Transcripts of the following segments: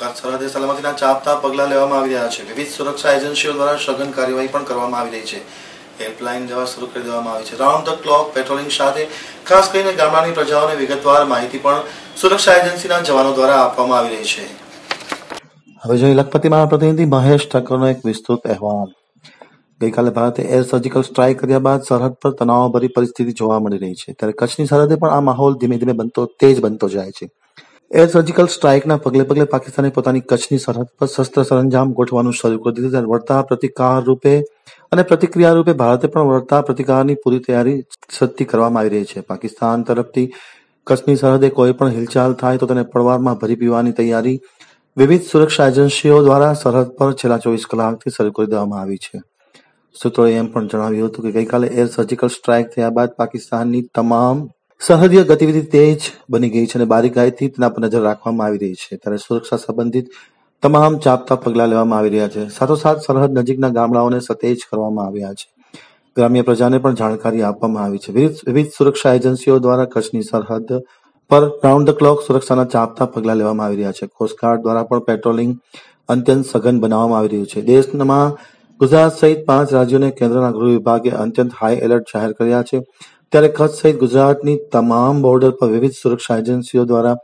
સરહદે સલામતીના ચાપતા પગલાં લેવામાં આવી રહ્યા છે. વિવિધ સુરક્ષા એજન્સીઓ દ્વારા સઘન કાર્યવાહી પણ કરવામાં આવી રહી છે. હેલ્પલાઇન જવા શરૂ કરી દેવામાં આવી છે. રાઉન્ડ ધ ક્લોક પેટ્રોલિંગ સાથે ખાસ કરીને ગામડાની પ્રજાઓને વિગતવાર માહિતી પણ સુરક્ષા એજન્સીના જવાનો દ્વારા આપવામાં આવી રહી છે. હવે જોઈએ લખપતિમાં પ્રતિનિધિ મહેશ ઠક્કરનો એક વિસ્તૃત અહેવાલ. ગઈકાલે ભારતે એર સર્જિકલ સ્ટ્રાઇક કર્યા બાદ સરહદ પર તણાવભરી પરિસ્થિતિ જોવા મળી રહી છે. ત્યારે કચ્છની સરહદે પણ આ માહોલ ધીમે ધીમે બનતો તેજ બનતો જાય છે. એર સર્જિકલ સ્ટ્રાઇકના પગલે પગલે પાકિસ્તાને પોતાની કચ્છની સરહદ પર શસ્ત્ર સરંજામ ગોઠવાનું શરૂ કરી દીધું વળતા પ્રતિકાર રૂપે અને પ્રતિક્રિયા રૂપે ભારતે પણ વળતા પ્રતિકારની પૂરી તૈયારી સજ્જતી કરવામાં આવી રહી છે. પાકિસ્તાન તરફથી કચ્છની સરહદે કોઈ પણ હિલચાલ થાય તો તેને પડવારમાં ભરી પીવાની તૈયારી વિવિધ સુરક્ષા એજન્સીઓ દ્વારા સરહદ પર છેલ્લા ચોવીસ કલાકથી શરૂ કરી દેવામાં આવી છે. સૂત્રોએ એમ પણ જણાવ્યું હતું કે ગઈકાલે એર સર્જિકલ સ્ટ્રાઇક થયા બાદ પાકિસ્તાનની તમામ સરહદીય ગતિવિધિ તેજ બની ગઈ છે અને બારીકાઈથી તેના પર નજર રાખવામાં આવી રહી છે. ત્યારે સુરક્ષા સંબંધિત તમામ ચાપતા પગલાં લેવામાં આવી રહ્યા છે. સાથોસાથ સરહદ નજીકના ગામડાઓને સતેજ કરવામાં આવ્યા છે. ગ્રામ્ય પ્રજાને પણ જાણકારી આપવામાં આવી છે. વિવિધ સુરક્ષા એજન્સીઓ દ્વારા કચ્છની સરહદ પર રાઉન્ડ ધ ક્લોક સુરક્ષાના ચાપતા પગલાં લેવામાં આવી રહ્યા છે. કોસ્ટગાર્ડ દ્વારા પણ પેટ્રોલિંગ અત્યંત સઘન બનાવવામાં આવી રહ્યું છે. દેશમાં ગુજરાત સહિત પાંચ રાજ્યોને કેન્દ્રના ગૃહ વિભાગે અત્યંત હાઈ એલર્ટ જાહેર કર્યા છે. ત્યારે કચ્છ સહિત ગુજરાતની તમામ બોર્ડર પર વિવિધ સુરક્ષા એજન્સીઓ દ્વારા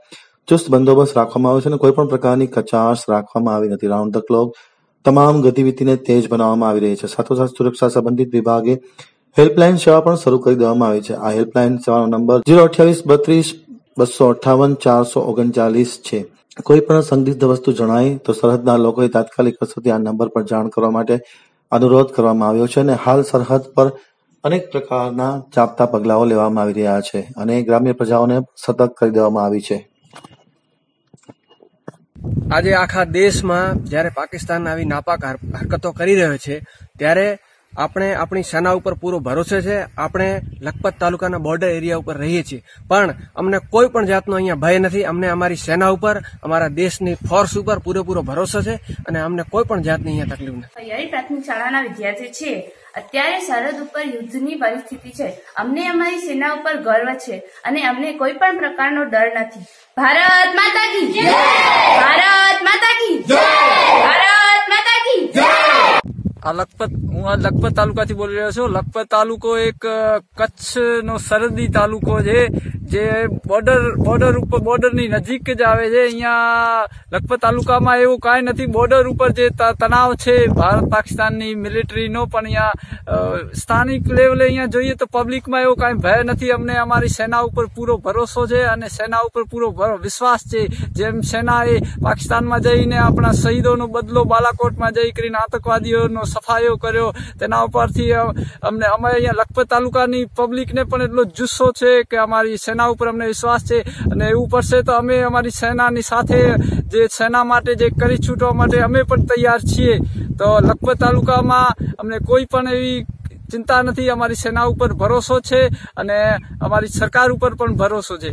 ચુસ્ત બંદોબસ્ત રાખવામાં આવ્યો છે અને કોઈ પણ પ્રકારની કચાશ રાખવામાં આવી નથી. રાઉન્ડ ધ ક્લોક તમામ ગતિવિધિને તેજ બનાવવામાં આવી રહી છે. સાથોસાથ સુરક્ષા સંબંધિત વિભાગે હેલ્પલાઇન સેવા પણ શરૂ કરી દેવામાં આવી છે. આ હેલ્પલાઇન સેવાનો નંબર જીરો અઠ્યાવીસ બત્રીસ બસો અઠાવન ચારસો ઓગણચાલીસ છે. કોઈ પણ સંદિગ્ધ વસ્તુ જણાય તો સરહદના લોકોએ તાત્કાલિક અસરથી આ નંબર પર જાણ કરવા માટે અનુરોધ કરવામાં આવ્યો છે અને હાલ સરહદ પર અનેક પ્રકારના ચાપતા પગલાઓ લેવામાં આવી રહ્યા છે અને ગ્રામ્ય પ્રજાઓને સતર્ક કરી દેવામાં આવી છે. આજે આખા દેશમાં જ્યારે પાકિસ્તાન આવી નાપાક હરકતો કરી રહ્યો છે, ત્યારે આપણે આપણી સેના ઉપર પૂરો ભરોસો છે, આપણે લખપત તાલુકાના બોર્ડર એરિયા ઉપર રહીએ છીએ. પણ અમને કોઈ પણ જાતનો અહીંયા ભય નથી, અમને અમારી સેના ઉપર, અમારા દેશની ફોર્સ ઉપર પૂરેપૂરો ભરોસો છે અને અમને કોઈ પણ જાતની અહીંયા તકલીફ નથી. તૈયારી પ્રાથમિક શાળાના વિદ્યાર્થી છીએ અત્યારે સરહદ ઉપર યુદ્ધની પરિસ્થિતિ છે. અમને અમારી સેના ઉપર ગર્વ છે અને અમને કોઈ પણ પ્રકારનો ડર નથી. ભારત માતા કી ભારત માતા કી ભારત માતા કી આ લખપત હું આ લખપત તાલુકાથી બોલી રહ્યો છું. લખપત તાલુકો એક કચ્છનો સરહદી તાલુકો છે. જે બોર્ડર બોર્ડર ઉપર બોર્ડરની નજીક જ આવે છે. અહીંયા લખપત તાલુકામાં એવું કાંઈ નથી. બોર્ડર ઉપર જે તણાવ છે, ભારત પાકિસ્તાનની મિલિટરીનો પણ અહીંયા સ્થાનિક લેવલે અહીંયા જોઈએ તો પબ્લિકમાં એવો કાંઈ ભય નથી. અમને અમારી સેના ઉપર પૂરો ભરોસો છે અને સેના ઉપર પૂરો વિશ્વાસ છે. જેમ સેનાએ પાકિસ્તાનમાં જઈને આપણા શહીદોનો બદલો બાલાકોટમાં જઈ કરીને આતંકવાદીઓનો સફાયો કર્યો. તેના ઉપરથી અમને અમે અહીંયા લખપત તાલુકાની પબ્લિકને પણ એટલો જુસ્સો છે કે અમારી સેના ઉપર અમને વિશ્વાસ છે અને એવું પડશે તો અમે અમારી સેનાની સાથે જે સેના માટે જે કરી છૂટવા માટે અમે પણ તૈયાર છીએ. તો લખપત તાલુકામાં અમને કોઈ પણ એવી ચિંતા નથી, અમારી સેના ઉપર ભરોસો છે અને અમારી સરકાર ઉપર પણ ભરોસો છે.